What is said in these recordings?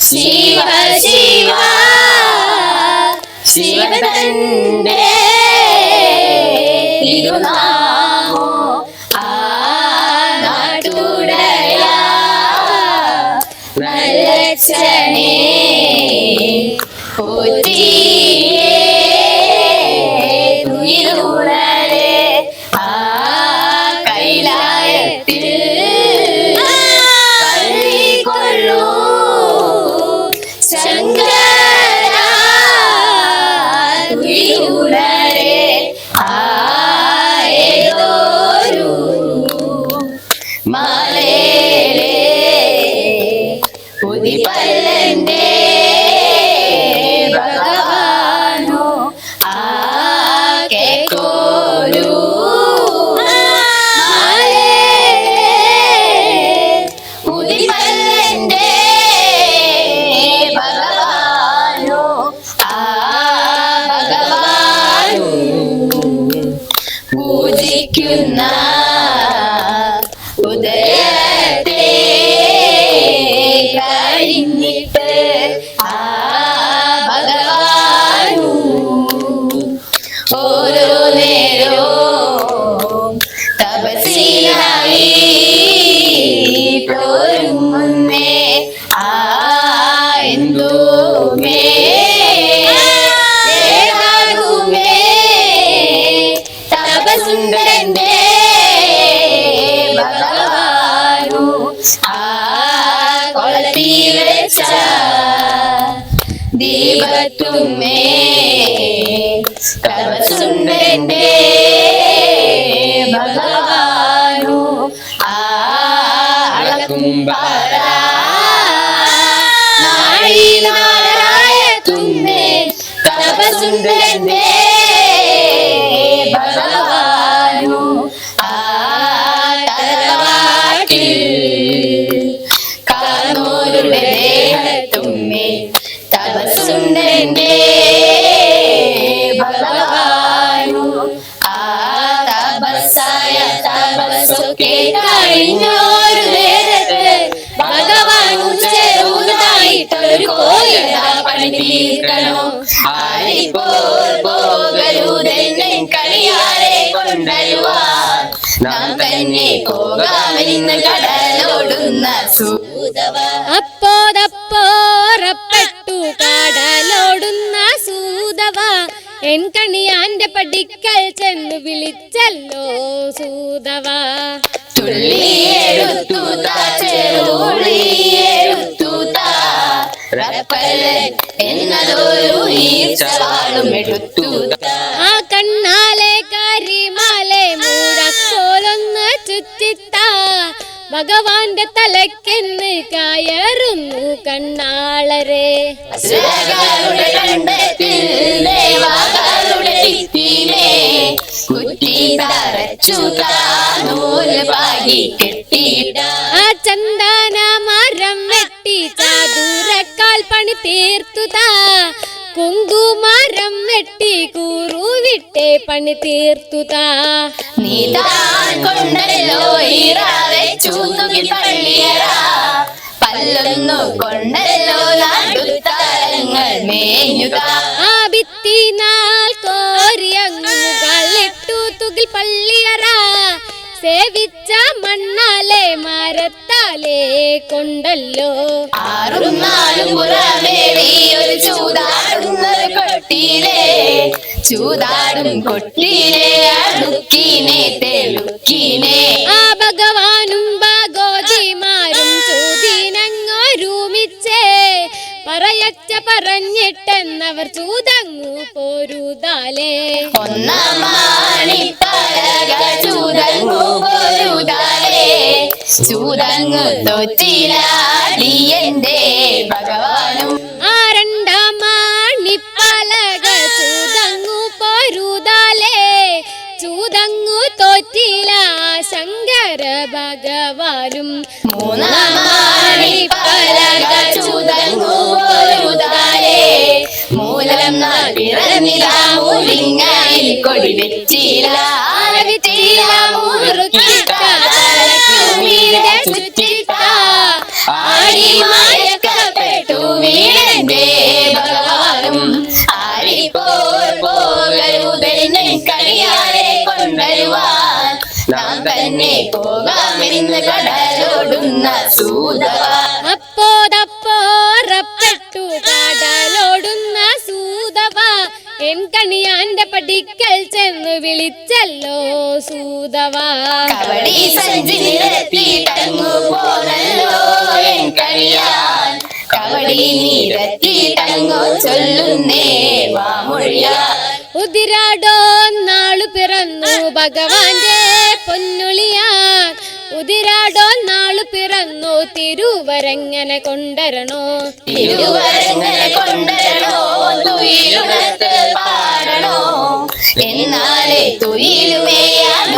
शिव शिव शिव तन्मे तिरुनाम you now. ദീപത്തുമേ തപസുണ്ടന്റെ ഭഗവാനു. ആ അളക്കുംപാറ നാഴി നാളരായ തുന്നേ തപസുണ്ടന്റെ തപസ്സൊക്കെ കഴിഞ്ഞൊരു നേരത്ത് ഭഗവാൻ ചെറുതായിട്ടൊരു കോയട പണി തീർക്കണം ആരിപ്പോൾ പോകരുതെന്നെ കളിയാരെ കൊണ്ടരുവാൻ നാം തന്നെ പോകാമെന്ന് കടലോടുന്ന സൂതവ. അപ്പോതപ്പോറപ്പെട്ടു കടലോടുന്ന സൂതവ. എൻ കണിയാന്റെ പടിക്കൽ ചെന്ന് വിളിച്ചല്ലോ. ആ കണ്ണാലെ കരിമാലെ മൂടക്കോലൊന്ന് ചുറ്റിത്ത. ഭഗവാന്റെ തലക്കെന്ന് കയറുന്നു കണ്ണാളരെ. ആ ചന്ദന മരം വെട്ടി പണി തീർത്തുതാ. കുങ്കുമരം വെട്ടി കൂറുവിട്ടെ പണി തീർത്തുതാ. നീതാൻ കൊണ്ടല്ലോ ഈറാവെ തുകി പള്ളിയറ. പല്ലൊന്നു കൊണ്ടല്ലോ നാട്ടുത്താരങ്ങൾ മേഞ്ഞുക ആ ഭിത്തി നാൾ കോരിയങ്ങുകളിട്ടു സേവിച്ച മണ്ണാലെ മരത്താലെ കൊണ്ടല്ലോ. ആറും നാലും പുറമേറി ഒരു ചൂതാടുന്നൊരു കൊട്ടിയിലെ. ചൂതാടും കൊട്ടിയിലെ അടുക്കീനെ തെളുക്കീനെ. ആ ഭഗവാനും ഭഗവതിമാരും ചൂതിനങ്ങൊരുമിച്ചേ. പറയച്ച പറഞ്ഞിട്ടെന്നവർ ചൂതങ്ങു പോരുതാലേ. ഒന്നാമാണി ചൂതങ്ങു തൊറ്റിലാടിയന്റെ ഭഗവാനും. ആ രണ്ടാം മണിപ്പലക ചൂതങ്ങു പോരുതാലേ. ചൂതങ്ങു തോറ്റില ശങ്കര ഭഗവാനും. മൂന്നാം പലക ചൂതങ്ങു പോരുതാലേ. മൂലം നാൾ പിറന്നില മൂലിങ്ങയിൽ കൊടി വെച്ചില വെച്ചില മുറുക്കിട്ട ചുറ്റിട്ട ആടി മയക്കപ്പെട്ടു വീണന്റെ ഭഗവാനും ആരിപ്പോൾ പോകരുതെന്ന് കളിയാരെ കൊണ്ടുവരുവാൻ നാം തന്നെ പോകാമെന്ന് കടലോടുന്ന സൂതവ. കണിയാന്റെ പടിക്കൽ ചെന്ന് വിളിച്ചല്ലോ സൂതവാ. ഉതിരാടോ നാളു പിറന്നു ഭഗവാന്റെ പിറന്നു തിരുവരങ്ങനെ കൊണ്ടരണോ? തിരുവരങ്ങനെ കൊണ്ടരണോ? തുയിലുണർത്ത് പാടണോ? എന്നാലേ തുയിലുമേയാനുണരുമീ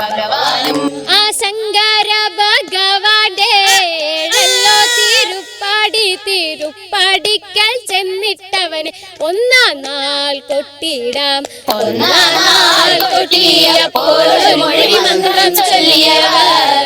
ഭഗവാനും. ആ സങ്കാര ഭഗവാന്റെ തിരുപ്പാടി തിരുപ്പാടിക്കൽ ചെന്നിട്ടവന് ഒന്നാം നാൾ കൊട്ടിടാം ഒന്നാം നാൾ കൊട്ടിയ മൊഴി മന്ത്രം ചൊല്ലിയവർ.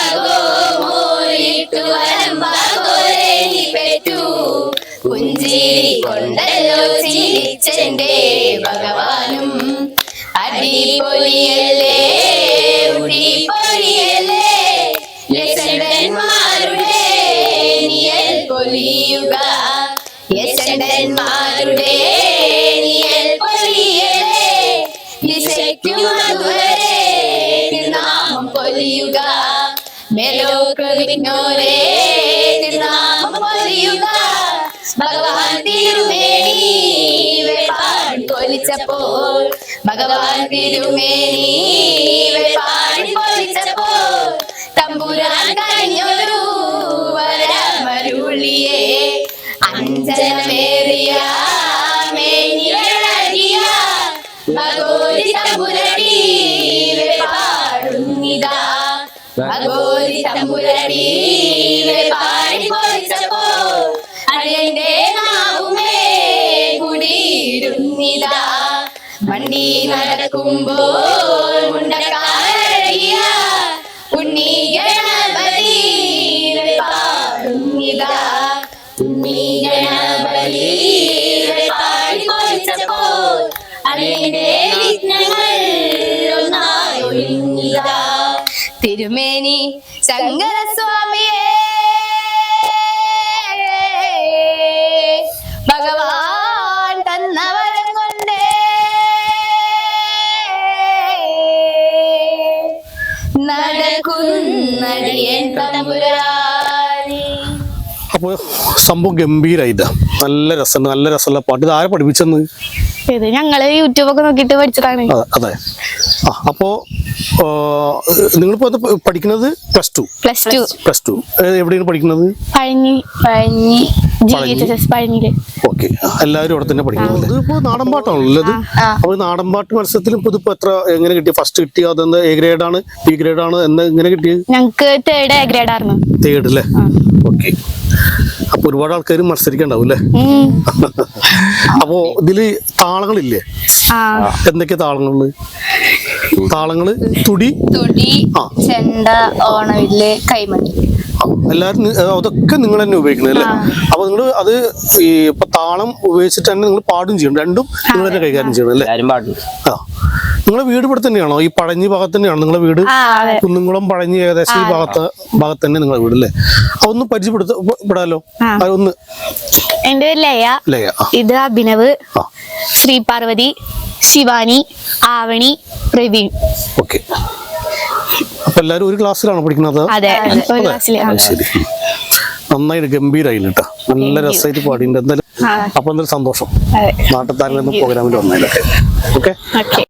ബ്രഹ്മഗോമോരിട്ടു വരമ്പാകോരെ നീ പെറ്റു പുഞ്ചിരി കൊണ്ടല്ലോ ചിരിച്ചെന്റെ ഭഗവാനും. അടിപൊളിയല്ലേ ഉടിപൊളിയല്ലേ? യശടന്മാരുടെ നിയൽ പൊലിയുക. യശടന്മാരുടെ ഭഗവാൻ തിരുമേനി വെപ്പാടി പൊലിച്ചപ്പോൾ ഭഗവാൻ തിരുമേനി വെപ്പാടി പൊലിച്ചപ്പോൾ തമ്പുരാൻ കഴിഞ്ഞൊരു വരമരുളിയെ. അഞ്ചനമേറിയ ഭഗോരി തമ്പുരടി പാടി പൊളിച്ചപ്പോ അടിയന്റെ നാവുമേ കുടിയിരുന്നിതാ. വണ്ടി തിരുമേനി ശങ്കരസ്വാമിയെ. ഭഗവാൻ തന്നവരം കൊണ്ടേ. നടക്കുന്നടിയൻ തമ്പുരാനി അപ്പോൾ സംഭവം ഗംഭീരായിട്ട് നല്ല രസമുണ്ട് നല്ല രസമുള്ള പാട്ട്. ഇത് ആരെ പഠിപ്പിച്ചെന്ന്? ഇത് ഞങ്ങൾ യൂട്യൂബ് ഒക്കെ നോക്കിട്ട് പഠിച്ചതാണ് അതെ. അതെ ആ അത് പഠിക്കുന്നത് plus two plus two plus two എവിടെയാണ് പഠിക്കുന്നത്? പഴഞ്ഞി പഴഞ്ഞി ഓക്കെ. എല്ലാവരും അവിടെ തന്നെ പഠിക്കുന്നത് ഇതിപ്പോൾ നാടൻ പാട്ടാണല്ലോ ഇത്. അപ്പോൾ നാടൻ പാട്ട് മത്സരത്തിൽ ഇതിപ്പോൾ എത്ര എങ്ങനെ കിട്ടി ഫസ്റ്റ് കിട്ടിയ? അതെന്താ? എ ആണ്? ബി ഗ്രേഡ് ആണ്? എന്താ എങ്ങനെ കിട്ടിയത് ഞങ്ങക്ക് തേർഡ് എ ഗ്രേഡ് ആയിരുന്നു. തേർഡ് അല്ലേ ഓക്കെ. അപ്പൊ ഒരുപാട് ആൾക്കാർ മത്സരിക്കണ്ടാവും അല്ലേ അപ്പോ ഇതിൽ താളങ്ങളില്ലേ? ആ. എന്തൊക്കെ താളങ്ങളുണ്ട് താളങ്ങൾ? തുടി? തുടി ചെണ്ട ഓണവില്ല് കൈമണി എല്ലാവരും എല്ലാരും അതൊക്കെ നിങ്ങൾ തന്നെ ഉപയോഗിക്കുന്നത് അല്ലേ? അപ്പൊ നിങ്ങൾ അത് ഈ ഇപ്പൊ താളം ഉപയോഗിച്ചിട്ട് തന്നെ നിങ്ങൾ പാടും ചെയ്യും രണ്ടും നിങ്ങൾ തന്നെ കൈകാര്യം ചെയ്യണം അല്ലേ? ആ. നിങ്ങളെ വീട് ഇവിടെ തന്നെയാണോ? ഈ പഴഞ്ഞി ഭാഗത്ത് തന്നെയാണോ നിങ്ങളെ വീട്? കുന്നുംകുളം പഴഞ്ഞി ഏകദേശം ഈ ഭാഗത്ത് ഭാഗത്ത് തന്നെ നിങ്ങളെ വീട് അല്ലേ? അതൊന്ന് പരിചയപ്പെടുത്ത ഇവിടാലോ? ആ. ആ, ഒന്ന്. എന്റെ ലയ. ലയ ഇത് അഭിനവ്. ശ്രീ പാർവതി. ശിവാനി ആവണി പ്രവീൺ. ഓക്കെ. അപ്പൊ എല്ലാരും ഒരു ക്ലാസ്സിലാണ് പഠിക്കുന്നത്? അതെ ഒരു ക്ലാസ്സിൽ. ആ. ശരി. നന്നായിട്ട് ഗംഭീരായില്ല കേട്ടോ നല്ല രസമായിട്ട് പാടിയിട്ടുണ്ട്. എന്തായാലും അപ്പൊ എന്തൊരു സന്തോഷം. അതെ. നിന്ന് പ്രോഗ്രാമിൽ വന്നതിലൊക്കെ. ഓക്കെ.